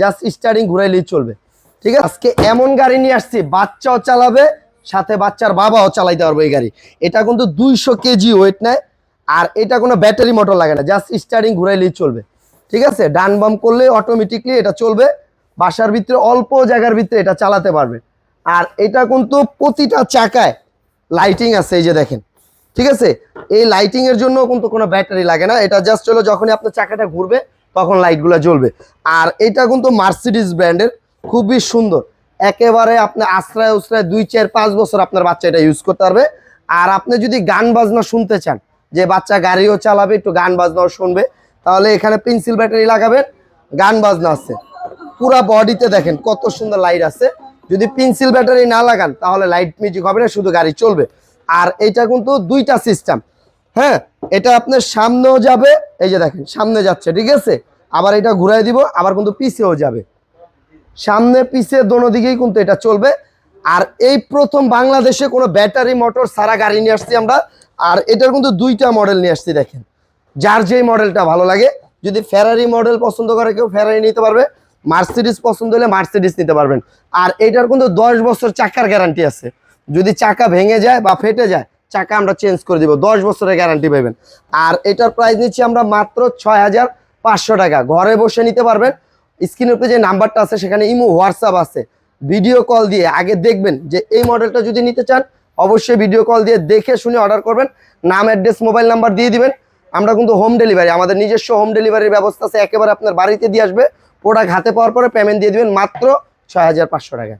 Just starting ঘুরাইলেই চলবে। ঠিক আছে? আজকে এমন গাড়ি নিয়ে আসছি, বাচ্চাও চালাবে, সাথে বাচ্চার বাবাও চালাইতে পারবে এই গাড়ি। এটা কিন্তু দুইশো কেজি ওয়েট নেয়, আর এটা কোনো ব্যাটারি মোটর লাগে না। জাস্ট স্টার্টিং ঘুরাইলেই চলবে। ঠিক আছে? ডান বাম করলে অটোমেটিকলি এটা চলবে। বাসার ভিতরে, অল্প জায়গার ভিতরে এটা চালাতে পারবে। আর এটা কিন্তু প্রতিটা চাকায় লাইটিং আছে, এই যে দেখেন। ঠিক আছে? এই লাইটিং এর জন্য কিন্তু কোনো ব্যাটারি লাগে না। এটা জাস্ট হলো যখনই আপনার চাকাটা ঘুরবে তখন লাইটগুলো জ্বলবে। আর এটা কিন্তু মার্সিডিস ব্র্যান্ডের খুবই সুন্দর। একেবারে আপনি আশ্রয় উশ্রয় দুই, চার, পাঁচ বছর আপনার বাচ্চা এটা ইউজ করতে পারবে। আর আপনি যদি গান বাজনা শুনতে চান, যে বাচ্চা গাড়িও চালাবে, একটু গান বাজনাও শুনবে, তাহলে এখানে পেন্সিল ব্যাটারি লাগাবেন, গান বাজনা আছে। পুরা বডিতে দেখেন কত সুন্দর লাইট আছে। যদি পেন্সিল ব্যাটারি না লাগান, তাহলে লাইট মিউজিক হবে না, শুধু গাড়ি চলবে। আর এটা কিন্তু দুইটা সিস্টেম হ্যাঁ এটা আপনার সামনেও যাবে, এই যে দেখেন, সামনে যাচ্ছে, ঠিক আছে? আবার এটা ঘুরাই দিব, আবার কিন্তু পিছেও যাবে। সামনে, পিছে, দোনো দিকেই কিন্তু এটা চলবে। আর এই প্রথম বাংলাদেশে কোনো ব্যাটারি, মোটর সারা গাড়ি নিয়ে আসছি আমরা। আর এটার কিন্তু দুইটা মডেল নিয়ে আসছি, দেখেন। যার যেই মডেলটা ভালো লাগে, যদি ফেরারি মডেল পছন্দ করে, কেউ ফেরারি নিতে পারবে। মার্সিডিস পছন্দ হলে মার্সিডিস নিতে পারবেন। আর এটার কিন্তু দশ বছর চাকার গ্যারান্টি আছে। যদি চাকা ভেঙে যায় বা ফেটে যায় চাকা আমরা চেঞ্জ করে দিব, দশ বছরের গ্যারান্টি পাবেন আর এটার প্রাইস নিচ্ছি আমরা মাত্র ছয় হাজার পাঁচশো টাকা। ঘরে বসে নিতে পারবেন। স্ক্রিনের উপরে যে নাম্বারটা আছে, সেখানে ইমো হোয়াটসঅ্যাপ আছে। ভিডিও কল দিয়ে আগে দেখবেন যে এই মডেলটা যদি নিতে চান, অবশ্যই ভিডিও কল দিয়ে দেখে শুনে অর্ডার করবেন। নাম অ্যাড্রেস মোবাইল নাম্বার দিয়ে দিবেন। আমরা কিন্তু হোম ডেলিভারি আমাদের নিজস্ব হোম ডেলিভারির ব্যবস্থা আছে, একেবারে আপনার বাড়িতে দিয়ে আসবে। প্রোডাক্ট হাতে পাওয়ার পরে পেমেন্ট দিয়ে দিবেন মাত্র ছয় হাজার পাঁচশো টাকা।